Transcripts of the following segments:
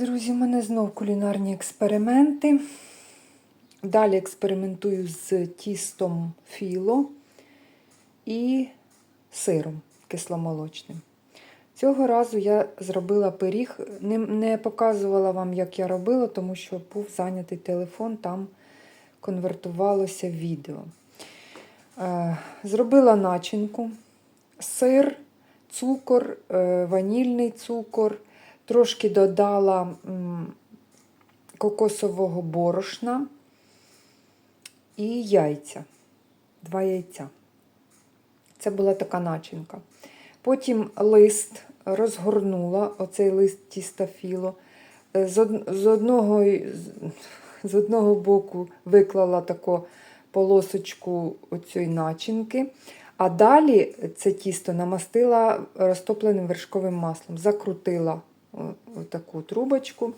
друзі, у мене знов кулінарні експерименти. Далі експериментую з тістом філо і сиром кисломолочним. Цього разу я зробила пиріг, не, не показувала вам, як я робила, тому що був зайнятий телефон, там конвертувалося відео. Е, Зробила начинку, сир, цукор, е, ванільний цукор, трошки додала кокосового борошна і яйця. Два яйця. Це була така начинка. Потім лист розгорнула, оцей лист тістофіло. Е, З, одного... з- одного боку виклала таку полосочку оцієї начинки, а далі це тісто намастила розтопленим вершковим маслом, закрутила отаку трубочку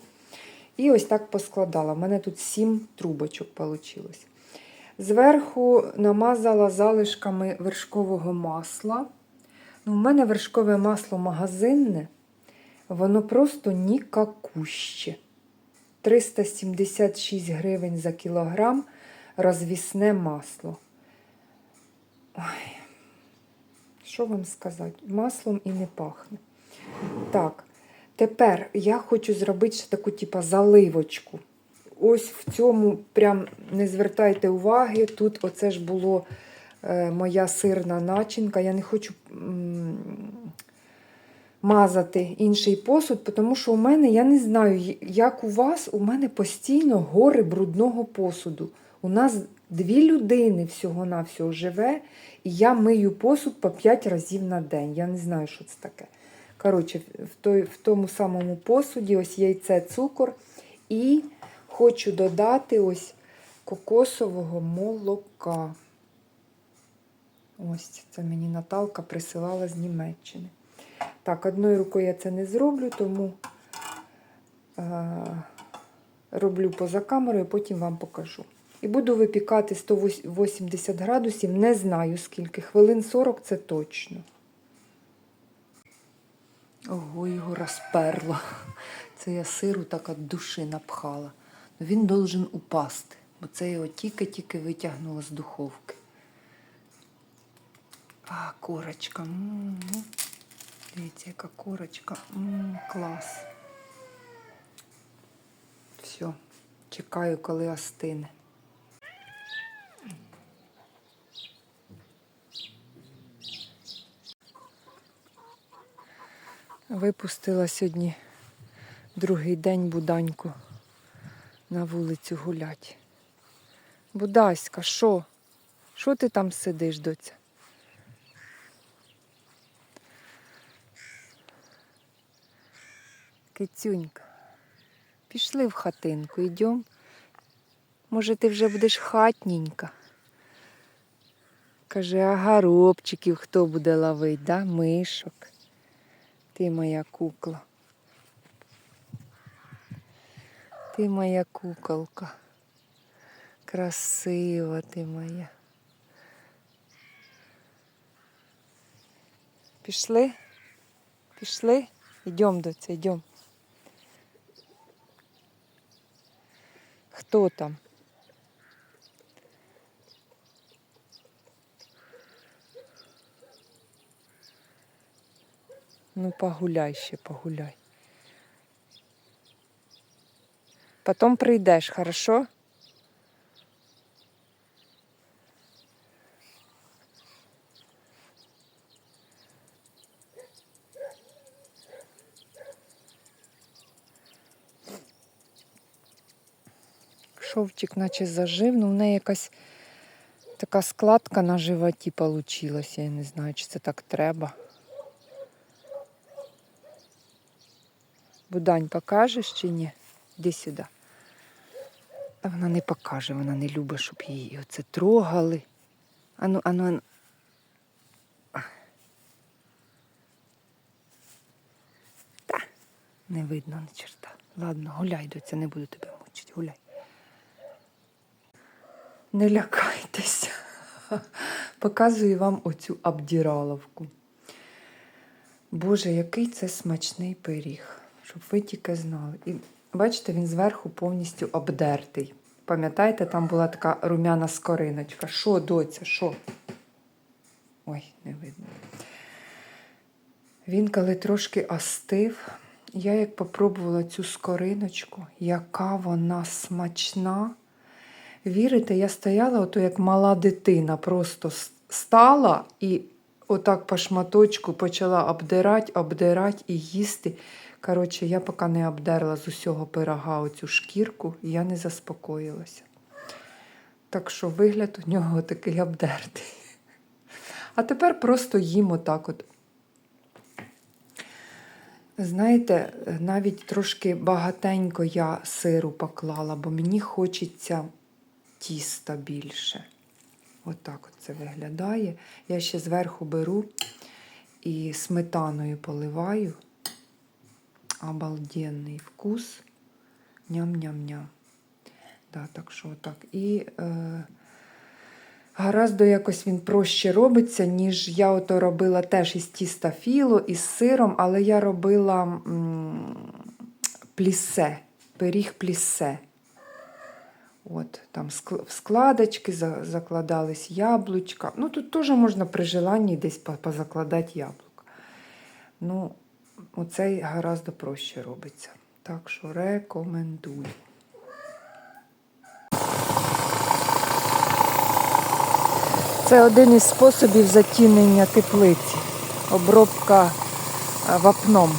і ось так поскладала. У мене тут сім трубочок вийшло. Зверху намазала залишками вершкового масла. Ну, У мене вершкове масло магазинне, воно просто нікакуще. 376 гривень за кілограм розвісне масло. Ой, що вам сказати? Маслом і не пахне. Так, тепер я хочу зробити ще таку, типа, заливочку. Ось в цьому прям не звертайте уваги. Тут оце ж було е, моя сирна начинка. Я не хочу м, мазати інший посуд, тому що у мене, я не знаю, як у вас, у мене постійно гори брудного посуду. У нас дві людини всього-навсього живе, і я мию посуд по 5 разів на день. Я не знаю, що це таке. Коротше, в, той, в тому самому посуді ось яйце, цукор. І хочу додати ось кокосового молока. Ось це мені Наталка присилала з Німеччини. Так, одною рукою я це не зроблю, тому е, роблю поза камерою, потім вам покажу. І буду випікати 180 градусів, не знаю скільки. Хвилин 40 це точно. Ого, його розперло. Це я сиру так від душі напхала. Ну, Він должен упасти, бо це його тільки-тільки витягнуло з духовки. А, корочка. м м Дивіться, яка корочка. м клас. Все, чекаю, коли остине. Випустила сьогодні другий день буданьку на вулицю гулять. Будаська, що? Що ти там сидиш, доця? Кицюнька, пішли в хатинку, йдем. Може, ти вже будеш хатненька. Каже, а горобчиків хто буде ловить, да? Мишок. Ти моя кукла. Ти моя куколка. Красива ти моя. Пішли? Пішли? Йдем до це, йдем. Хто там? Ну, погуляй ще, погуляй. Потом прийдеш, хорошо? Шовчик наче зажив, ну в неї якась така складка на животі получилась. Я не знаю, чи це так треба. Будань покажеш чи ні? Іди сюди. Та вона не покаже, вона не любить, щоб її оце трогали. Ану, ану, ану. Та, не видно ні черта. Ладно, гуляй, доця, не буду тебе мучити, гуляй. Не лякайтеся. Показую вам оцю обдіраловку. Боже, який це смачний пиріг. Щоб ви тільки знали. І бачите, він зверху повністю обдертий. Пам'ятаєте, там була така румяна скориночка. Що, доця, що? Ой, не видно. Він, коли трошки остив, я як попробувала цю скориночку, яка вона смачна. Вірите, я стояла, ото як мала дитина, просто стала і отак по шматочку почала обдирати, обдирати і їсти. Коротше, я поки не обдерла з усього пирога оцю шкірку, я не заспокоїлася. Так що вигляд у нього такий обдертий. А тепер просто їм отак от. Знаєте, навіть трошки багатенько я сиру поклала, бо мені хочеться тіста більше. Отак от це виглядає. Я ще зверху беру і сметаною поливаю. Обалденний вкус. Ням-ням-ням. Да, так що отак. І е, Гараздо якось він проще робиться, ніж я ото робила теж із тіста філо, із сиром, але я робила м, плісе, пиріг плісе. От, там в складочки закладались яблучка. Ну, тут теж можна при желанні десь позакладати яблука. Ну, оцей гаразд проще робиться. Так що рекомендую. Це один із способів затінення теплиці. Обробка е, вапном.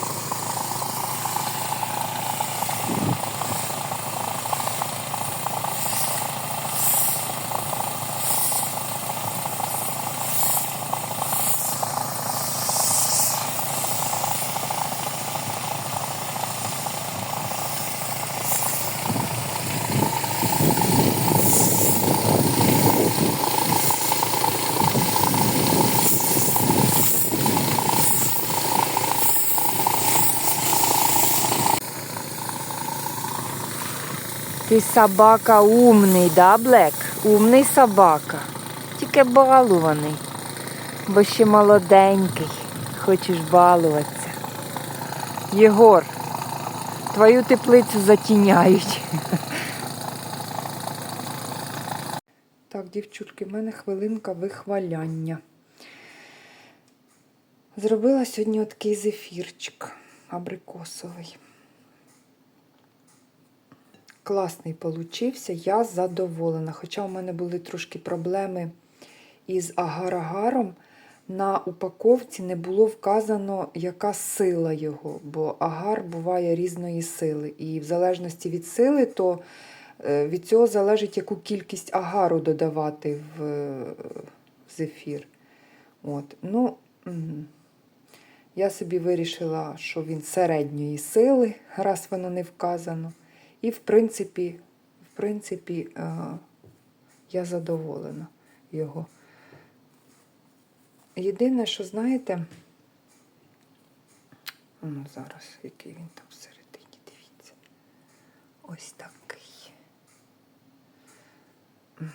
Ти собака умний, да, Блек? Умний собака. Тільки балуваний. Бо ще молоденький. Хочеш балуватися. Єгор, твою теплицю затіняють. Так, дівчутки, в мене хвилинка вихваляння. Зробила сьогодні такий зефірчик абрикосовий. Класний получився, я задоволена. Хоча у мене були трошки проблеми із агар-агаром. На упаковці не було вказано, яка сила його, бо агар буває різної сили. І в залежності від сили, то е, від цього залежить, яку кількість агару додавати в е, зефір. От. Ну, я собі вирішила, що він середньої сили, раз воно не вказано. І, в принципі, в принципі, е, я задоволена його. Єдине, що знаєте, ну, зараз, який він там всередині, дивіться. Ось такий. М.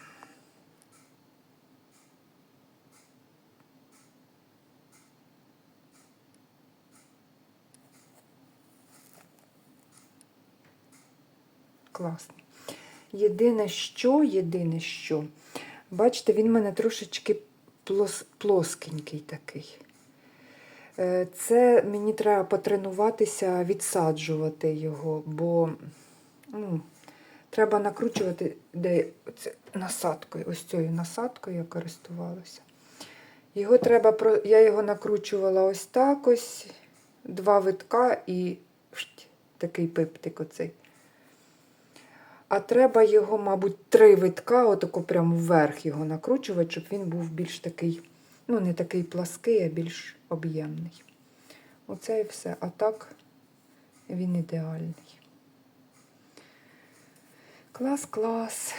Класний. Єдине що, єдине що, бачите, він в мене трошечки плос, плоскенький такий. Е, Це мені треба потренуватися відсаджувати його, бо ну, треба накручувати де оце, насадкою. Ось цією насадкою я користувалася. Його треба, я його накручувала ось так ось, два витка і такий пиптик оцей. А треба його, мабуть, три витка, отако прямо вверх його накручувати, щоб він був більш такий, ну, не такий плаский, а більш об'ємний. Оце і все. А так він ідеальний. Клас, клас.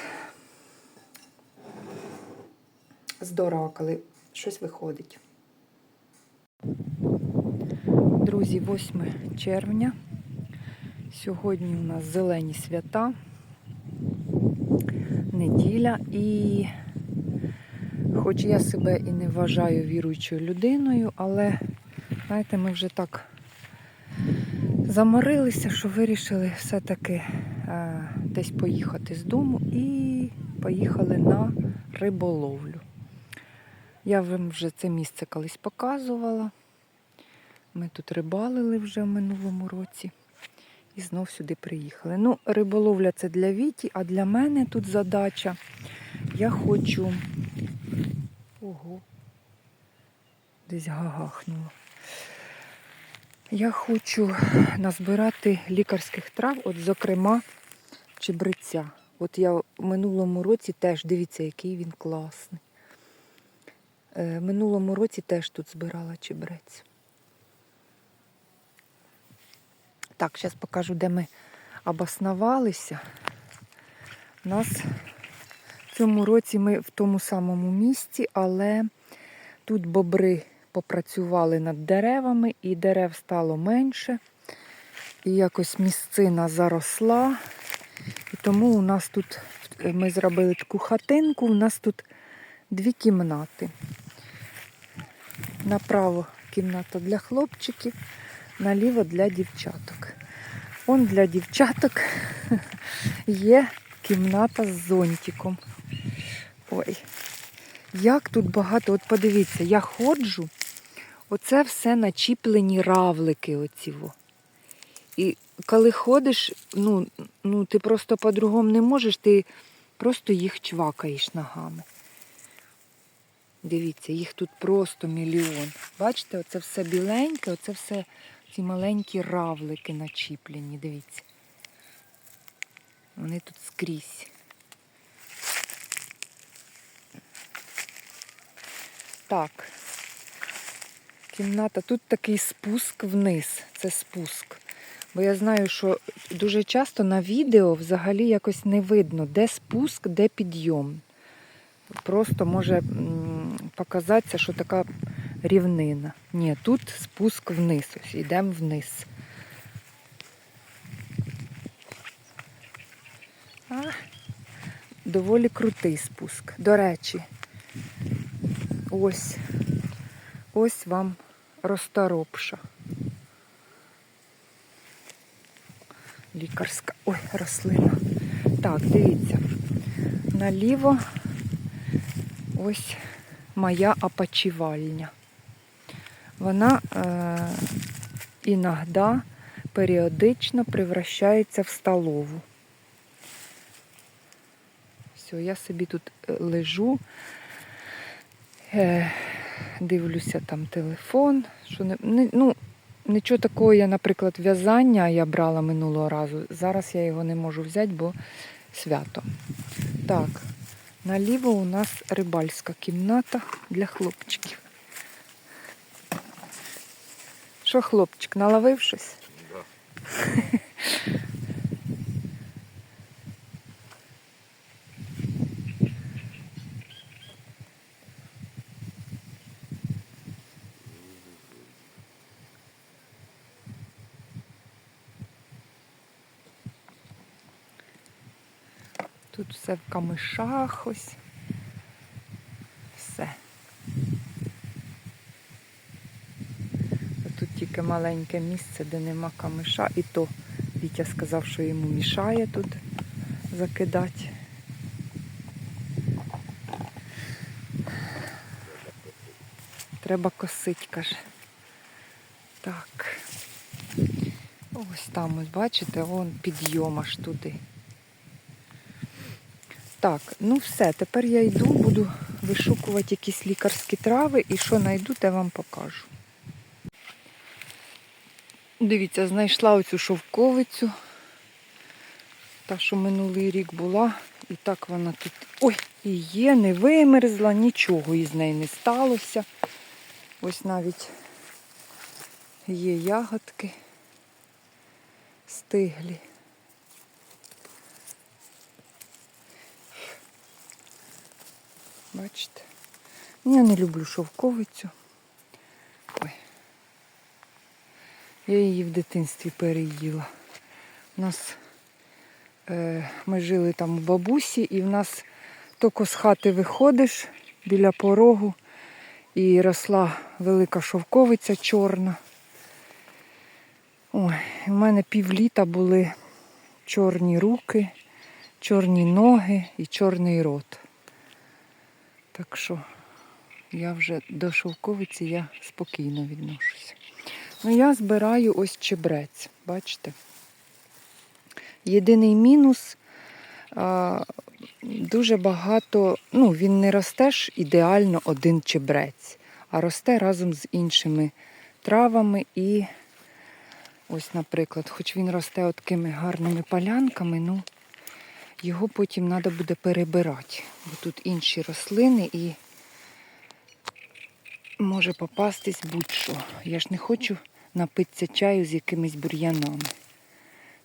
Здоракали. Щось виходить. Друзі, 8 червня. Сьогодні у нас зелені свята, неділя, і хоч я себе і не вважаю віруючою людиною, але, знаєте, ми вже так Заморилися, що вирішили все-таки е, десь поїхати з дому і поїхали на риболовлю. Я вам вже це місце колись показувала. Ми тут рибалили вже в минулому році і знов сюди приїхали. Ну, риболовля це для Віті, а для мене тут задача. Я хочу. Ого. Десь гагахнуло. Я хочу назбирати лікарських трав, от, зокрема, чебреця. От я в минулому році теж, дивіться, який він класний. Е, в минулому році теж тут збирала чебрець. Так, зараз покажу, де ми обоснувалися. У нас в цьому році ми в тому самому місці, але тут бобри попрацювали над деревами, і дерев стало менше. І якось місцина заросла. І тому у нас тут ми зробили таку хатинку, у нас тут дві кімнати. Направо кімната для хлопчиків, наліво для дівчаток. Он для дівчаток є кімната з зонтиком. Ой, як тут багато, от подивіться, я ходжу, оце все начіплені равлики оці. І коли ходиш, ну, ну ти просто по-другому не можеш, ти просто їх чвакаєш ногами. Дивіться, їх тут просто мільйон. Бачите, оце все біленьке, оце все ці маленькі равлики начіплені, дивіться. Вони тут скрізь. Так. Кімната. Тут такий спуск вниз. Це спуск. Бо я знаю, що дуже часто на відео взагалі якось не видно, де спуск, де підйом. Просто може показатися, що така рівнина. Ні, тут спуск вниз. Ось йдемо вниз. А, доволі крутий спуск. До речі, ось, ось вам розторопша. Лікарська. Ой, рослина. Так, дивіться. Наліво ось моя опочивальня. Вона е, іноді періодично превращається в столову. Все, я собі тут е, лежу, е, дивлюся там телефон. Що не, не, ну, нічого такого я, наприклад, в'язання я брала минулого разу. Зараз я його не можу взяти, бо свято. Так, наліво у нас рибальська кімната для хлопчиків. Що, хлопчик, наловив щось? Тут все в камишах ось. Все. Тільки маленьке місце, де нема камиша. І то Вітя сказав, що йому мішає тут закидати. Треба косить, каже. Так. Ось там, ось бачите, вон підйом аж туди. Так, ну все, тепер я йду, буду вишукувати якісь лікарські трави і що знайду, те вам покажу. Дивіться, знайшла оцю шовковицю. Та, що минулий рік була. І так вона тут. Ой, і є, не вимерзла, нічого із неї не сталося. Ось навіть є ягодки стиглі. Бачите? Я не люблю шовковицю. Я її в дитинстві переїла. У нас е, ми жили там у бабусі, і в нас тільки з хати виходиш біля порогу і росла велика шовковиця чорна. Ой, у мене півліта були чорні руки, чорні ноги і чорний рот. Так що я вже до шовковиці я спокійно відношуся. Ну, я збираю ось чебрець, бачите? Єдиний мінус дуже багато, ну, він не росте ж ідеально один чебрець, а росте разом з іншими травами і ось, наприклад, хоч він росте такими гарними полянками, ну його потім треба буде перебирати, бо тут інші рослини і може попастись будь-що. Я ж не хочу напитися чаю з якимись бур'янами.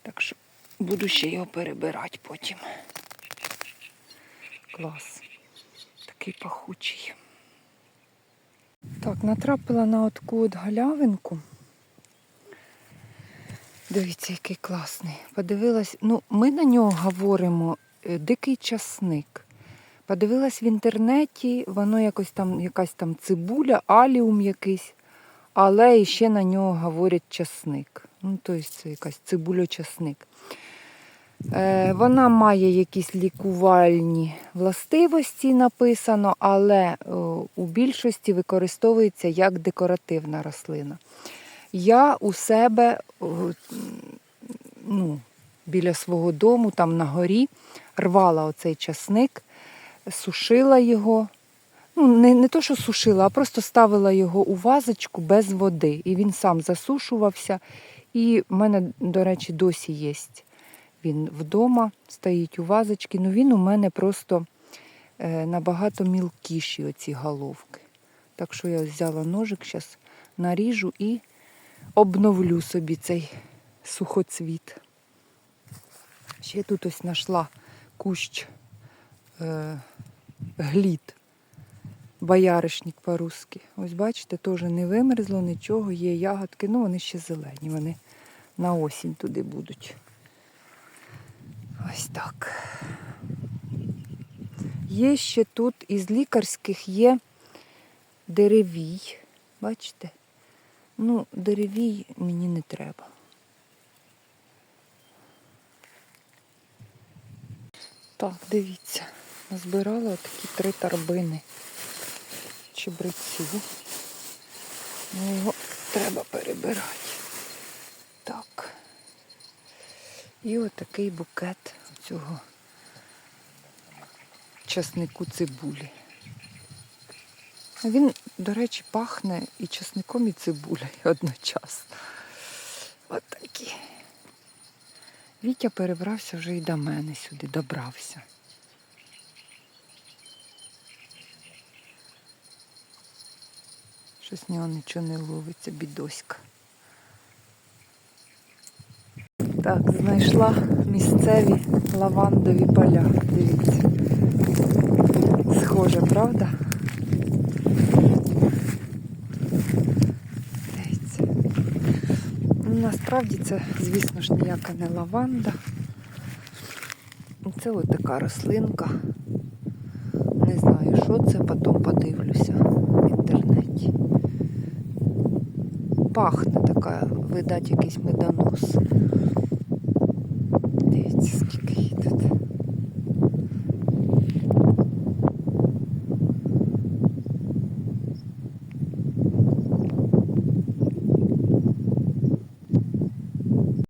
Так що буду ще його перебирати потім. Клас. Такий пахучий. Так, натрапила на таку от галявинку. Дивіться, який класний. Подивилась, ну, ми на нього говоримо е, дикий часник. Подивилась в інтернеті, воно якось там, якась там цибуля, аліум якийсь, але ще на нього говорять часник. Ну, тобто це якась цибульочасник. Е, вона має якісь лікувальні властивості, написано, але о, у більшості використовується як декоративна рослина. Я у себе о, ну, біля свого дому, там на горі, рвала оцей часник, сушила його. Ну, не, не то, що сушила, а просто ставила його у вазочку без води. І він сам засушувався. І в мене, до речі, досі є. Він вдома стоїть у вазочці. Ну він у мене просто е, набагато мілкіші оці головки. Так що я взяла ножик, зараз наріжу і обновлю собі цей сухоцвіт. Ще тут ось знайшла кущ е, глід, бояришник по-русски. Ось бачите, теж не вимерзло нічого, є ягодки, ну вони ще зелені, вони на осінь туди будуть. Ось так. Є ще тут із лікарських є деревій. Бачите? Ну, деревій мені не треба. Так, дивіться, назбирала такі три торбини чебрецю. Ну, його треба перебирати. Так. І отакий букет цього часнику цибулі. Він, до речі, пахне і часником, і цибулею одночасно. От. Вітя перебрався вже і до мене сюди, добрався. Щось в нього нічого не ловиться, бідоська. Так, знайшла місцеві лавандові поля. Дивіться. Схоже, правда? Дивіться. Ну, насправді це, звісно ж, ніяка не лаванда. Це от така рослинка. Не знаю, що це, потім подивлюся в інтернеті. Пахне така, видать, якийсь медонос.